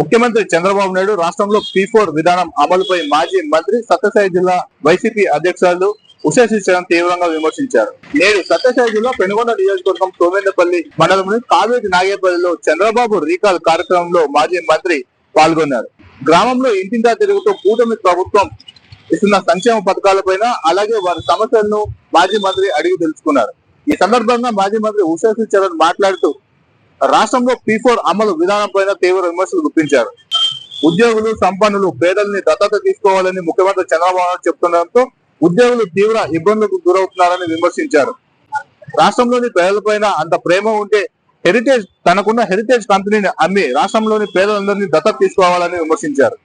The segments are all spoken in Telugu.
ముఖ్యమంత్రి చంద్రబాబు నాయుడు రాష్ట్రంలో పీ ఫోర్ విధానం అమలుపై మాజీ మంత్రి సత్యసాయి జిల్లా వైసీపీ అధ్యక్షులు ఉషాశిశ్వరం తీవ్రంగా విమర్శించారు. నేడు సత్యసాయి జిల్లా పెనుగొండ నియోజకవర్గం సోమేందపల్లి మండలంలోని కావేరి నాగేపల్లిలో చంద్రబాబు రీకాల్ కార్యక్రమంలో మాజీ మంత్రి పాల్గొన్నారు. గ్రామంలో ఇంటింటా తిరుగుతూ కూటమి ప్రభుత్వం ఇస్తున్న సంక్షేమ పథకాలపైన అలాగే వారి సమస్యలను మాజీ మంత్రి అడిగి తెలుసుకున్నారు. ఈ సందర్భంగా మాజీ మంత్రి ఉషాశ్రీ చరణ్ మాట్లాడుతూ రాష్ట్రంలో పీ ఫోర్ అమలు విధానం పైన తీవ్ర విమర్శలు గుప్పించారు. ఉద్యోగులు సంపన్నులు పేదల్ని దత్తత తీసుకోవాలని ముఖ్యమంత్రి చంద్రబాబు నాయుడు చెప్తుండటంతో ఉద్యోగులు తీవ్ర ఇబ్బందులకు గురవుతున్నారని విమర్శించారు. రాష్ట్రంలోని పేదలపైన అంత ప్రేమ ఉంటే హెరిటేజ్ తనకున్న హెరిటేజ్ కంపెనీని అమ్మి రాష్ట్రంలోని పేదలందరినీ దత్తత తీసుకోవాలని విమర్శించారు.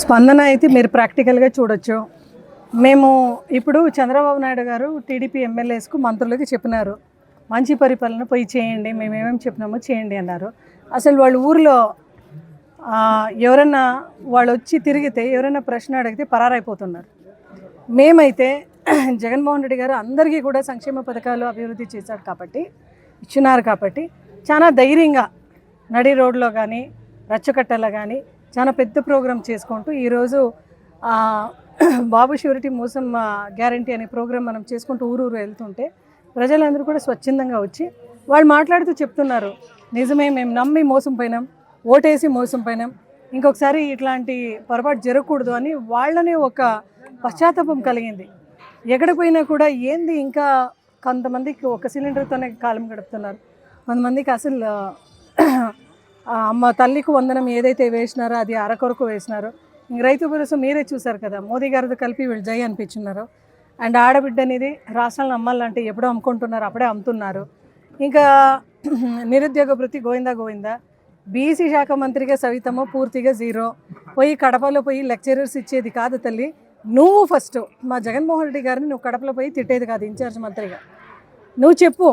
స్పందన అయితే మీరు ప్రాక్టికల్గా చూడొచ్చు. మేము ఇప్పుడు చంద్రబాబు నాయుడు గారు టీడీపీ ఎమ్మెల్యేస్కు మంత్రులకి చెప్పినారు. మంచి పరిపాలన పోయి చేయండి మేము ఏమేమి చెప్పినామో చేయండి అన్నారు. అసలు వాళ్ళ ఊర్లో ఎవరన్నా వాళ్ళు వచ్చి తిరిగితే ఎవరైనా ప్రశ్న అడిగితే పరారైపోతున్నారు. మేమైతే జగన్మోహన్ రెడ్డి గారు అందరికీ కూడా సంక్షేమ పథకాలు అభివృద్ధి చేశారు కాబట్టి ఇచ్చినారు కాబట్టి చాలా ధైర్యంగా నడి రోడ్లో కానీ రచ్చకట్టలో కానీ చాలా పెద్ద ప్రోగ్రాం చేసుకుంటూ ఈరోజు బాబు షూరిటీ మోసం గ్యారంటీ అనే ప్రోగ్రాం మనం చేసుకుంటూ ఊరు ఊరు వెళ్తుంటే ప్రజలందరూ కూడా స్వచ్ఛందంగా వచ్చి వాళ్ళు మాట్లాడుతూ చెప్తున్నారు నిజమే మేము నమ్మి మోసం పోయినాం ఓటేసి మోసం పోయినాం ఇంకొకసారి ఇట్లాంటి పొరపాటు జరగకూడదు అని వాళ్ళనే ఒక పశ్చాత్తాపం కలిగింది. ఎక్కడ పోయినా కూడా ఏంది ఇంకా కొంతమందికి ఒక సిలిండర్తోనే కాలం గడుపుతున్నారు. కొంతమందికి అసలు అమ్మ తల్లికి వందనం ఏదైతే వేసినారో అది అరకొరకు వేసినారో. ఇంక రైతు భరోసా మీరే చూసారు కదా మోదీ గారితో కలిపి వీళ్ళు జై అనిపించున్నారు. అండ్ ఆడబిడ్డ అనేది రాష్ట్రాలను అమ్మాలంటే ఎప్పుడో అమ్ముకుంటున్నారు అప్పుడే అమ్ముతున్నారు. ఇంకా నిరుద్యోగ వృత్తి గోవిందా గోవిందా బీసీ శాఖ మంత్రిగా సవితమ్మ పూర్తిగా జీరో. పోయి కడపలో పోయి లెక్చరర్స్ ఇచ్చేది కాదు తల్లి నువ్వు ఫస్ట్. మా జగన్మోహన్ రెడ్డి గారిని నువ్వు కడపలో పోయి తిట్టేది కాదు ఇన్ఛార్జ్ మంత్రిగా. నువ్వు చెప్పు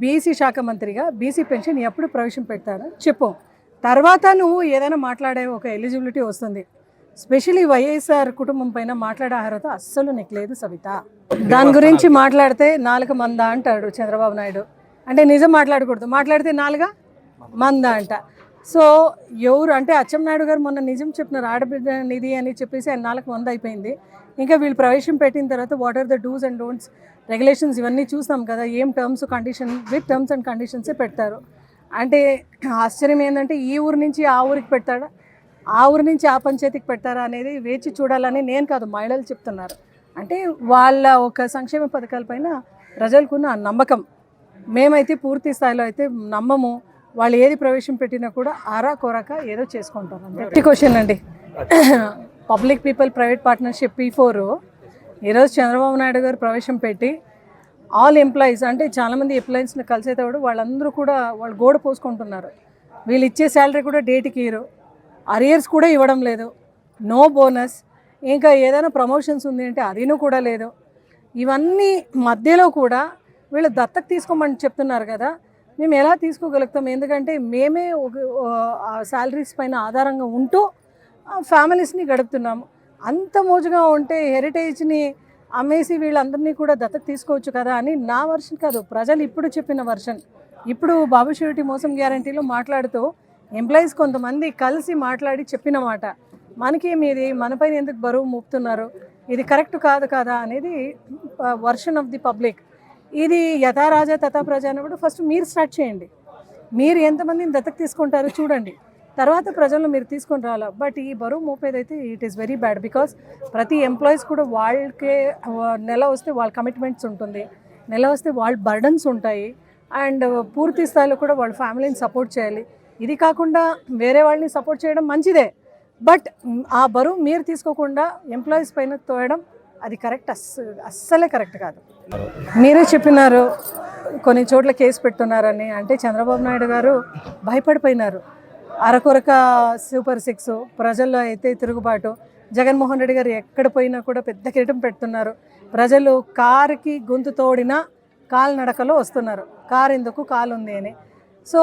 బీసీ శాఖ మంత్రిగా బీసీ పెన్షన్ ఎప్పుడు ప్రవేశం పెడతారో? చెప్పు. తర్వాత నువ్వు ఏదైనా మాట్లాడే ఒక ఎలిజిబిలిటీ వస్తుంది. స్పెషలీ వైఎస్ఆర్ కుటుంబం పైన మాట్లాడే అర్హత అస్సలు నీకు లేదు సవిత. దాని గురించి మాట్లాడితే నాలుగు మంద అంటాడు చంద్రబాబు నాయుడు. అంటే నిజం మాట్లాడకూడదు. మాట్లాడితే నాలుగా? మంద అంట. సో ఎవరు అంటే అచ్చెన్నాయుడు గారు మొన్న నిజం చెప్పినారు ఆడబిడ్డ నిధి అని చెప్పేసి ఆయన నాలుగు మంది అయిపోయింది. ఇంకా వీళ్ళు ప్రవేశం పెట్టిన తర్వాత what are the do's and don'ts regulations ఇవన్నీ చూసాం కదా ఏం terms condition with terms and కండిషన్సే పెడతారు. అంటే ఆశ్చర్యం ఏంటంటే ఈ ఊరు నుంచి ఆ ఊరికి పెడతాడా ఆ ఊరి నుంచి ఆ పంచాయతీకి పెడతారా అనేది వేచి చూడాలని నేను కాదు మహిళలు చెప్తున్నారు. అంటే వాళ్ళ ఒక సంక్షేమ పథకాలపైన ప్రజలకున్న నమ్మకం. మేమైతే పూర్తి స్థాయిలో అయితే నమ్మము వాళ్ళు ఏది ప్రవేశం పెట్టినా కూడా ఆరా కొరక ఏదో చేసుకుంటారు. అంతే క్వశ్చన్ అండి. Public people private partnership P four. ఈరోజు చంద్రబాబు నాయుడు గారు ప్రవేశం పెట్టి ఆల్ ఎంప్లాయీస్ అంటే చాలామంది ఎంప్లాయీస్ని కలిసేటప్పుడు వాళ్ళందరూ కూడా వాళ్ళు గోడ పోసుకుంటున్నారు. వీళ్ళు ఇచ్చే శాలరీ కూడా డేట్కి ఇయ్యరు. అరియర్స్ కూడా ఇవ్వడం లేదు. No bonus. ఇంకా ఏదైనా ప్రమోషన్స్ ఉంది అంటే అదినూ కూడా లేదు. ఇవన్నీ మధ్యలో కూడా వీళ్ళు దత్తకు తీసుకోమని చెప్తున్నారు కదా. మేము ఎలా తీసుకోగలుగుతాం? ఎందుకంటే మేమే ఒక శాలరీస్ పైన ఆధారంగా ఉంటూ ఫ్యామిలీస్ని గడుపుతున్నాము. అంత మోజుగా ఉంటే హెరిటేజ్ని అమ్మేసి వీళ్ళందరినీ కూడా దత్తకు తీసుకోవచ్చు కదా అని నా వర్షన్ కాదు. ప్రజలు ఇప్పుడు చెప్పిన వర్షన్. ఇప్పుడు బాబు షూరిటీ మోసం గ్యారంటీలో మాట్లాడుతూ ఎంప్లాయీస్ కొంతమంది కలిసి మాట్లాడి చెప్పిన మాట. మనకేమి ఇది మనపైన ఎందుకు బరువు మోపుతున్నారు? ఇది కరెక్ట్ కాదు కదా అనేది వర్షన్ ఆఫ్ ది పబ్లిక్. ఇది యథా రాజా తథా ప్రజ అన్నప్పుడు ఫస్ట్ మీరు స్టార్ట్ చేయండి. మీరు ఎంతమందిని దత్తకు తీసుకుంటారో చూడండి. తర్వాత ప్రజలను మీరు తీసుకొని రాలా. బట్ ఈ బరువు మోపేదైతే it is very bad because ప్రతి ఎంప్లాయీస్ కూడా వాళ్ళకే నెల వస్తే వాళ్ళ కమిట్మెంట్స్ ఉంటుంది. నెల వస్తే వాళ్ళ బర్డన్స్ ఉంటాయి. అండ్ పూర్తి స్థాయిలో కూడా వాళ్ళ ఫ్యామిలీని సపోర్ట్ చేయాలి. ఇది కాకుండా వేరే వాళ్ళని సపోర్ట్ చేయడం మంచిదే. బట్ ఆ బరువు మీరు తీసుకోకుండా ఎంప్లాయీస్ పైన తోయడం అది కరెక్ట్ అస్ అస్సలే కరెక్ట్ కాదు. మీరే చెప్పినారు కొన్ని చోట్ల కేసు పెట్టున్నారని అంటే చంద్రబాబు నాయుడు గారు భయపడిపోయినారు. అరకొరక సూపర్ సిక్స్ ప్రజల్లో అయితే తిరుగుబాటు. జగన్మోహన్ రెడ్డి గారు ఎక్కడ పోయినా కూడా పెద్ద కిరీటం పెడుతున్నారు. ప్రజలు కారుకి గొంతు తోడినా కాలినడకలో వస్తున్నారు. కారు ఎందుకు? కాలు ఉంది అని. సో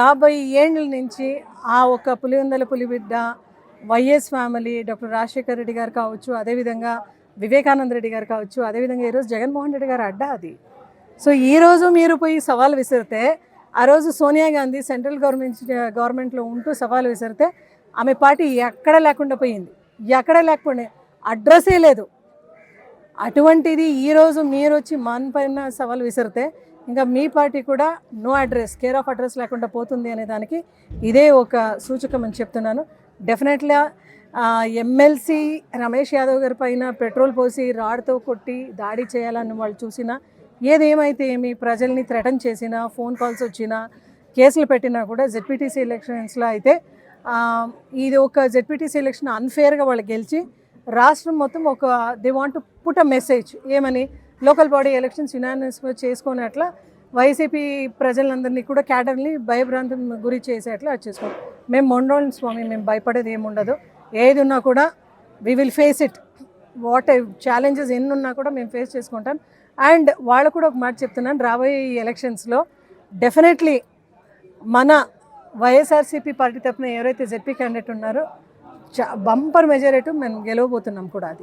యాభై ఏండ్ల నుంచి ఆ ఒక Pulivendula పులిబిడ్డ YS family doctor Rajasekhar Reddy garu కావచ్చు అదేవిధంగా వివేకానంద రెడ్డి గారు కావచ్చు అదేవిధంగా ఈరోజు జగన్మోహన్ రెడ్డి గారు అడ్డా అది. సో ఈ రోజు మీరు పోయి సవాల్ విసిరితే ఆ రోజు సోనియా గాంధీ సెంట్రల్ గవర్నమెంట్ గవర్నమెంట్లో ఉంటూ సవాల్ విసిరితే ఆమె పార్టీ ఎక్కడ లేకుండా పోయింది. ఎక్కడ లేకపోయింది అడ్రస్సే లేదు. అటువంటిది ఈరోజు మీరు వచ్చి మన పైన సవాల్ విసిరితే ఇంకా మీ పార్టీ కూడా no address care of address లేకుండా పోతుంది అనే దానికి ఇదే ఒక సూచకం అని చెప్తున్నాను. డెఫినెట్గా ఎమ్మెల్సీ రమేష్ యాదవ్ గారి పైన పెట్రోల్ పోసి రాడ్తో కొట్టి దాడి చేయాలని వాళ్ళు చూసినా ఏదేమైతే ఏమి ప్రజల్ని థ్రెటన్ చేసినా ఫోన్ కాల్స్ వచ్చినా కేసులు పెట్టినా కూడా జెడ్పీటీసీ ఎలక్షన్స్లో అయితే ఇది ఒక జెడ్పీటీసీ ఎలక్షన్ అన్ఫేర్గా వాళ్ళు గెలిచి రాష్ట్రం మొత్తం ఒక they want put a message ఏమని? లోకల్ బాడీ ఎలక్షన్స్ యునానిమస్గా చేసుకుని అట్లా వైసీపీ ప్రజలందరినీ కూడా క్యాడర్ని భయభ్రాంతం గురి చేసేట్లా అది మేము మొండోళ్ళం స్వామి మేము భయపడేది ఏముండదు. ఏది ఉన్నా కూడా we will face it what challenges ఎన్ని ఉన్నా కూడా మేము ఫేస్ చేసుకుంటాం. అండ్ వాళ్ళు కూడా ఒక మాట చెప్తున్నాను రాబోయే ఈ ఎలక్షన్స్లో డెఫినెట్లీ మన వైఎస్ఆర్సీపీ పార్టీ తరఫున ఎవరైతే జెడ్పీ క్యాండిడేట్ ఉన్నారో చ బంపర్ మెజారిటీ మేము గెలవబోతున్నాం కూడా అది.